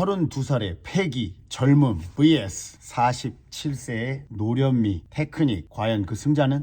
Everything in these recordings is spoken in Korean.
32살의 패기, 젊음, vs 47세의 노련미, 테크닉. 과연 그 승자는?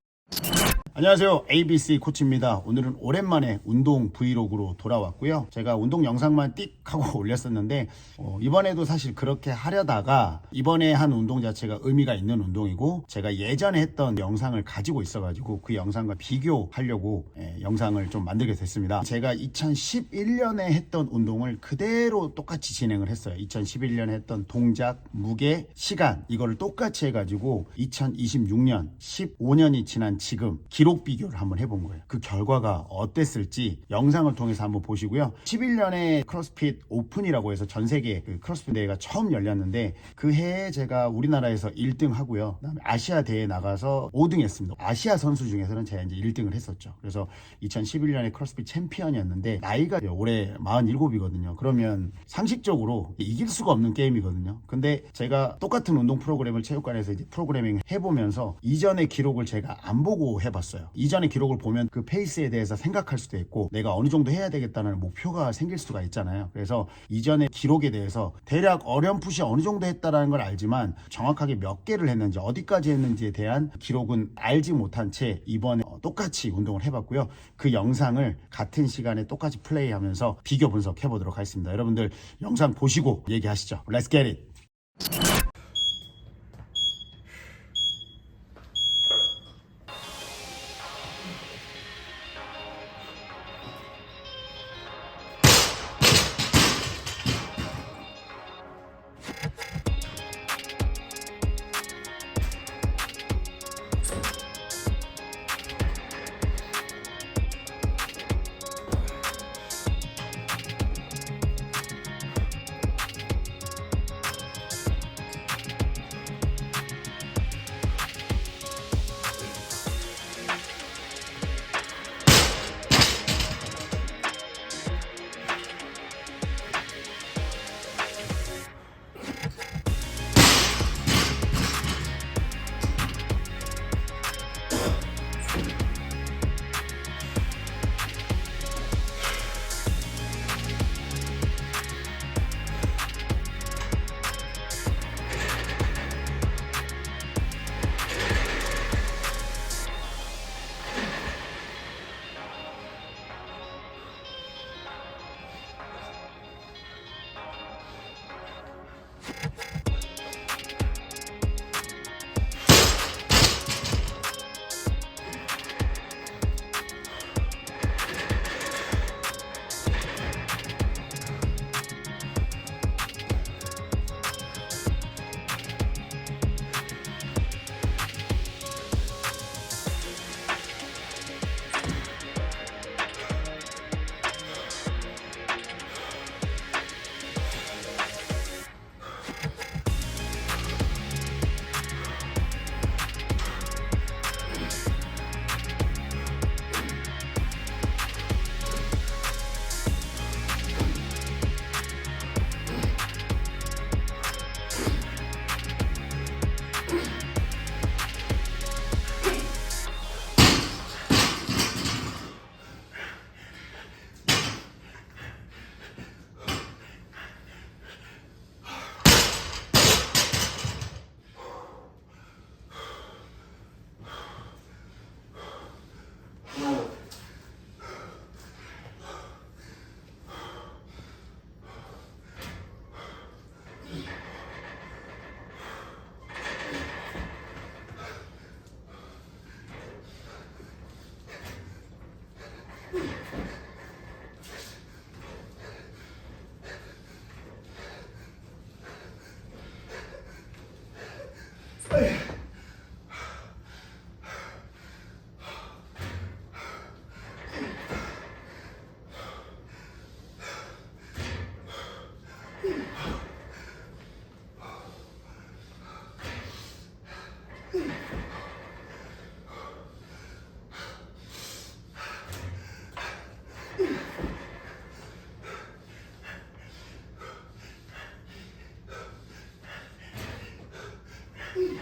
안녕하세요. ABC 코치입니다. 오늘은 오랜만에 운동 브이로그로 돌아왔고요. 제가 운동 영상만 띡 하고 올렸었는데 어, 이번에도 사실 그렇게 하려다가 이번에 한 운동 자체가 의미가 있는 운동이고 제가 예전에 했던 영상을 가지고 있어 가지고 그 영상과 비교하려고 예, 영상을 좀 만들게 됐습니다. 제가 2011년에 했던 운동을 그대로 똑같이 진행을 했어요. 2011년에 했던 동작, 무게, 시간 이거를 똑같이 해가지고 2026년 15년이 지난 지금 기록 비교를 한번 해본 거예요. 그 결과가 어땠을지 영상을 통해서 한번 보시고요. 11년에 크로스핏 오픈이라고 해서 전 세계 그 크로스핏 대회가 처음 열렸는데 그 해에 제가 우리나라에서 1등 하고요. 그다음에 아시아 대회에 나가서 5등 했습니다. 아시아 선수 중에서는 제가 이제 1등을 했었죠. 그래서 2011년에 크로스핏 챔피언이었는데 나이가 올해 47이거든요. 그러면 상식적으로 이길 수가 없는 게임이거든요. 근데 제가 똑같은 운동 프로그램을 체육관에서 이제 프로그래밍 해보면서 이전의 기록을 제가 안 보고 해봤어요. 이전의 기록을 보면 그 페이스에 대해서 생각할 수도 있고 내가 어느 정도 해야 되겠다는 목표가 생길 수가 있잖아요. 그래서 이전의 기록에 대해서 대략 어렴풋이 어느 정도 했다라는 걸 알지만 정확하게 몇 개를 했는지 어디까지 했는지에 대한 기록은 알지 못한 채 이번에 어, 똑같이 운동을 해봤고요. 그 영상을 같은 시간에 똑같이 플레이하면서 비교 분석해 보도록 하겠습니다. 여러분들 영상 보시고 얘기하시죠. Let's get it. Yeah.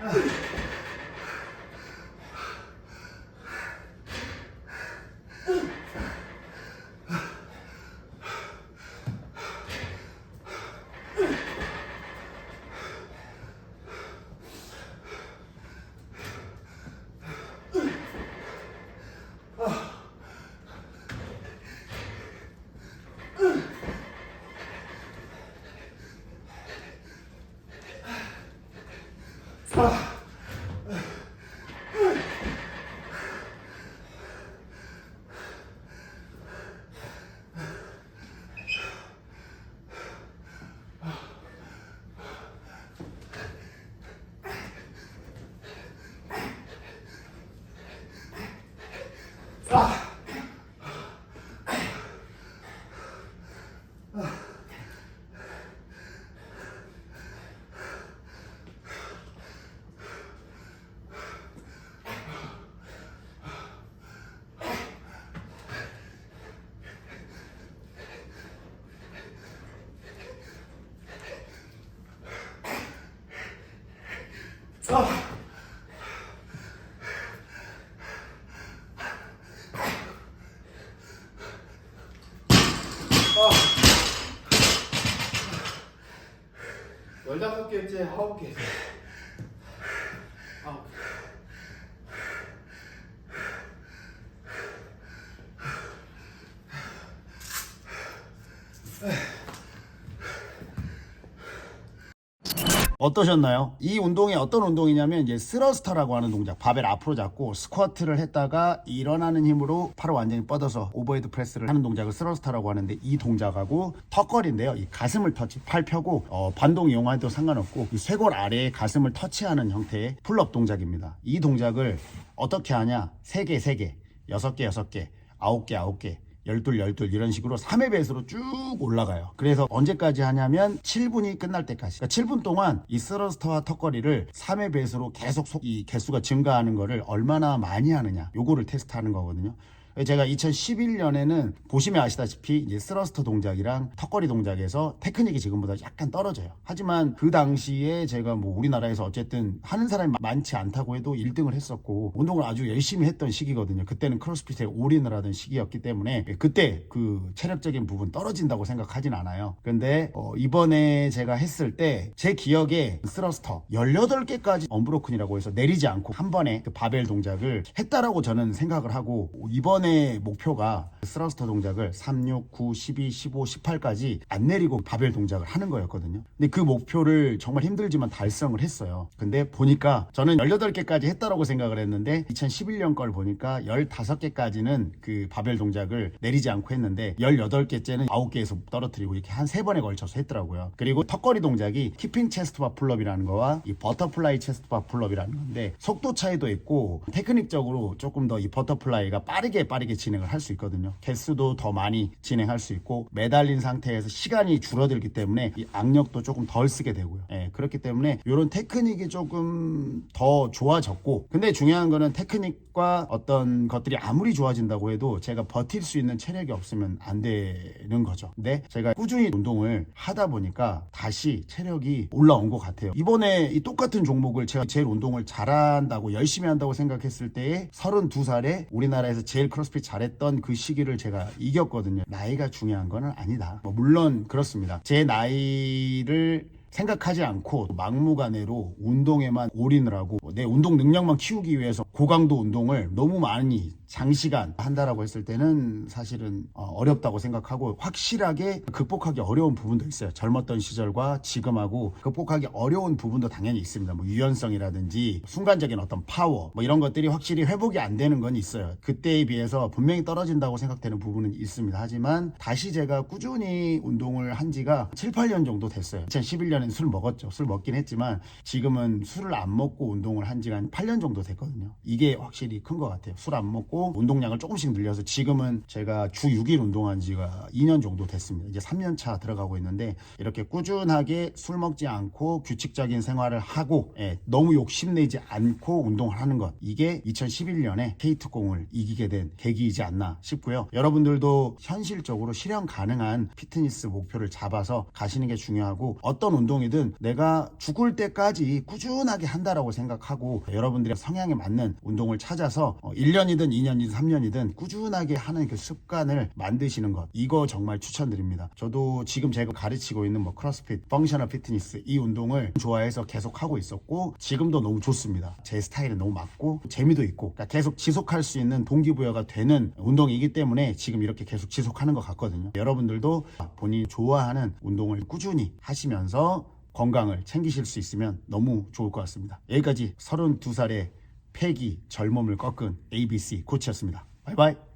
Ugh. Oh. 열다섯 개째 아홉 개. 아 어떠셨나요? 이 운동이 어떤 운동이냐면 이제 스러스터라고 하는 동작 바벨 앞으로 잡고 스쿼트를 했다가 일어나는 힘으로 팔을 완전히 뻗어서 오버헤드 프레스를 하는 동작을 스러스터라고 하는데 이 동작하고 턱걸이인데요. 이 가슴을 터치 팔 펴고 어, 반동 이용해도 상관없고 이 쇄골 아래에 가슴을 터치하는 형태의 풀업 동작입니다. 이 동작을 어떻게 하냐? 3개 3개 6개 6개 9개 9개 열둘 열둘 이런 식으로 3회 배수로 쭉 올라가요. 그래서 언제까지 하냐면 7분이 끝날 때까지. 그러니까 7분 동안 이 스러스터와 턱걸이를 3회 배수로 계속 속이 개수가 증가하는 거를 얼마나 많이 하느냐. 요거를 테스트하는 거거든요. 제가 2011년에는 보시면 아시다시피 이제 스러스터 동작이랑 턱걸이 동작에서 테크닉이 지금보다 약간 떨어져요. 하지만 그 당시에 제가 뭐 우리나라에서 어쨌든 하는 사람이 많지 않다고 해도 1등을 했었고 운동을 아주 열심히 했던 시기거든요. 그때는 크로스핏에 올인을 하던 시기였기 때문에 그때 그 체력적인 부분 떨어진다고 생각하진 않아요. 근데 어 이번에 제가 했을 때 제 기억에 스러스터 18개까지 언브로큰이라고 해서 내리지 않고 한 번에 그 바벨 동작을 했다라고 저는 생각을 하고 이번에 목표가 스러스터 동작을 3, 6, 9, 12, 15, 18까지 안 내리고 바벨 동작을 하는 거였거든요. 근데 그 목표를 정말 힘들지만 달성을 했어요. 근데 보니까 저는 18개까지 했다라고 생각을 했는데 2011년 걸 보니까 15개까지는 그 바벨 동작을 내리지 않고 했는데 18개째는 9개에서 떨어뜨리고 이렇게 한세 번에 걸쳐서 했더라고요. 그리고 턱걸이 동작이 키핑 체스트바 풀업이라는 거와 이 버터플라이 체스트바 풀업이라는 건데 속도 차이도 있고 테크닉적으로 조금 더 이 버터플라이가 빠르게 빠르게 진행을 할 수 있거든요. 개수도 더 많이 진행할 수 있고 매달린 상태에서 시간이 줄어들기 때문에 이 악력도 조금 덜 쓰게 되고요. 예, 그렇기 때문에 이런 테크닉이 조금 더 좋아졌고 근데 중요한 거는 테크닉과 어떤 것들이 아무리 좋아진다고 해도 제가 버틸 수 있는 체력이 없으면 안 되는 거죠. 근데 제가 꾸준히 운동을 하다 보니까 다시 체력이 올라온 것 같아요. 이번에 이 똑같은 종목을 제가 제일 운동을 잘한다고 열심히 한다고 생각했을 때에 32살에 우리나라에서 제일 크로스핏 잘했던 그 시기를 제가 이겼거든요. 나이가 중요한 거는 아니다. 뭐 물론 그렇습니다. 제 나이를 생각하지 않고 막무가내로 운동에만 올인을 하고 내 운동 능력만 키우기 위해서 고강도 운동을 너무 많이 장시간 한다라고 했을 때는 사실은 어, 어렵다고 생각하고 확실하게 극복하기 어려운 부분도 있어요. 젊었던 시절과 지금하고 극복하기 어려운 부분도 당연히 있습니다. 뭐 유연성이라든지 순간적인 어떤 파워 뭐 이런 것들이 확실히 회복이 안 되는 건 있어요. 그때에 비해서 분명히 떨어진다고 생각되는 부분은 있습니다. 하지만 다시 제가 꾸준히 운동을 한 지가 7, 8년 정도 됐어요. 2011년엔 술 먹었죠. 술 먹긴 했지만 지금은 술을 안 먹고 운동을 한 지가 한 8년 정도 됐거든요. 이게 확실히 큰 것 같아요. 술 안 먹고 운동량을 조금씩 늘려서 지금은 제가 주 6일 운동한 지가 2년 정도 됐습니다. 이제 3년 차 들어가고 있는데 이렇게 꾸준하게 술 먹지 않고 규칙적인 생활을 하고 예, 너무 욕심내지 않고 운동을 하는 것 이게 2011년에 케이트공을 이기게 된 계기이지 않나 싶고요. 여러분들도 현실적으로 실현 가능한 피트니스 목표를 잡아서 가시는 게 중요하고 어떤 운동이든 내가 죽을 때까지 꾸준하게 한다라고 생각하고 여러분들의 성향에 맞는 운동을 찾아서 1년이든 2년 이든 3년이든 꾸준하게 하는 그 습관을 만드시는 것 이거 정말 추천드립니다. 저도 지금 제가 가르치고 있는 뭐 크로스핏, 펑셔널 피트니스 이 운동을 좋아해서 계속 하고 있었고 지금도 너무 좋습니다. 제 스타일에 너무 맞고 재미도 있고 그러니까 계속 지속할 수 있는 동기부여가 되는 운동이기 때문에 지금 이렇게 계속 지속하는 것 같거든요. 여러분들도 본인이 좋아하는 운동을 꾸준히 하시면서 건강을 챙기실 수 있으면 너무 좋을 것 같습니다. 여기까지 32살의 패기 젊음을 꺾은 ABC 코치였습니다. 바이바이.